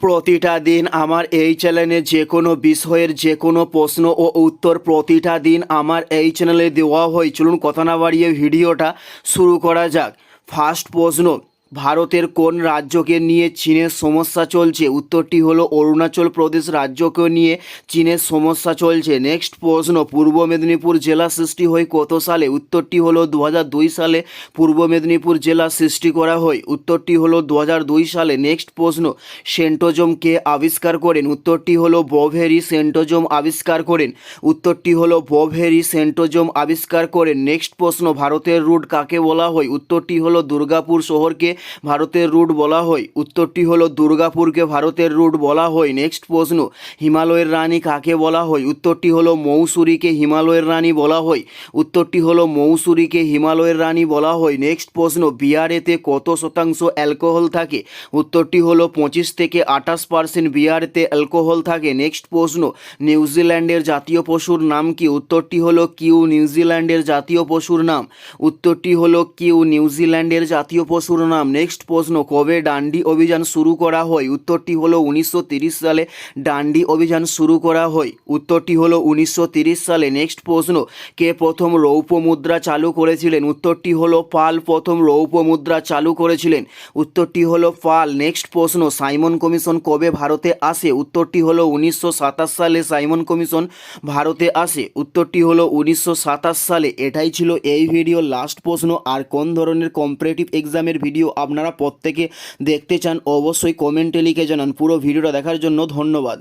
প্রতিটা দিন আমার এই চ্যানেলে যে কোনো বিষয়ের যে কোনো প্রশ্ন ও উত্তর প্রতিটা দিন আমার এই চ্যানেলে দেওয়া হয়। চলুন কথা না বাড়িয়ে ভিডিওটা শুরু করা যাক। ফার্স্ট প্রশ্ন ভারতের কোন রাজ্যকে নিয়ে চীনের সমস্যা চলছে? উত্তরটি হলো অরুণাচল প্রদেশ রাজ্যকে নিয়ে চীনের সমস্যা চলছে। নেক্সট প্রশ্ন, পূর্ব মেদিনীপুর জেলা সৃষ্টি হয় কত সালে? উত্তরটি হলো দু হাজার দুই সালে পূর্ব মেদিনীপুর জেলা সৃষ্টি করা হয়। উত্তরটি হলো দু হাজার দুই সালে। নেক্সট প্রশ্ন সেন্টোজোম কে আবিষ্কার করেন? উত্তরটি হলো বভেরি সেন্টোজম আবিষ্কার করেন। উত্তরটি হলো বভেরি সেন্টোজম আবিষ্কার করেন। নেক্সট প্রশ্ন, ভারতের রুট কাকে বলা হয়? উত্তরটি হলো দুর্গাপুর শহরকে ভারতের রুট বলা হয়। উত্তরটি হলো দুর্গাপুরকে ভারতের রুট বলা হয়। নেক্সট প্রশ্ন, হিমালয়ের রানী কাকে বলা হয়? উত্তরটি হলো মৌসুরীকে হিমালয়ের রানী বলা হয়। উত্তরটি হলো মৌসুরীকে হিমালয়ের রানী বলা হয়। নেক্সট প্রশ্ন বিয়ারেতে কত শতাংশ অ্যালকোহল থাকে? উত্তরটি হলো পঁচিশ থেকে আঠাশ পার্সেন্ট বিয়ারেতে অ্যালকোহল থাকে। নেক্সট প্রশ্ন, নিউজিল্যান্ডের জাতীয় পশুর নাম কি? উত্তরটি হলো কিউ, নিউজিল্যান্ডের জাতীয় পশুর নাম। উত্তরটি হলো কিউ, নিউজিল্যান্ডের জাতীয় পশুর নাম। নেক্সট প্রশ্ন, কবে ডান্ডি অভিযান শুরু করা হয়? উত্তরটি হলো উনিশশো সালে ডান্ডি অভিযান শুরু করা হয়। উত্তরটি হলো উনিশশো সালে। নেক্সট প্রশ্ন, কে প্রথম রৌপ্য মুদ্রা চালু করেছিলেন? উত্তরটি হলো পাল, প্রথম রৌপ্য মুদ্রা চালু করেছিলেন। উত্তরটি হলো পাল। নেক্সট প্রশ্ন, সাইমন কমিশন কবে ভারতে আসে? উত্তরটি হলো উনিশশো সাতাশ সালে সাইমন কমিশন ভারতে আসে। উত্তরটি হলো উনিশশো সাতাশ সালে। এটাই ছিল এই ভিডিও লাস্ট প্রশ্ন। আর কোন ধরনের কম্পারেটিভ এক্সামের ভিডিও আপনারা প্রত্যেকে দেখতে চান অবশ্যই কমেন্টে লিখে জানান। পুরো ভিডিওটা দেখার জন্য ধন্যবাদ।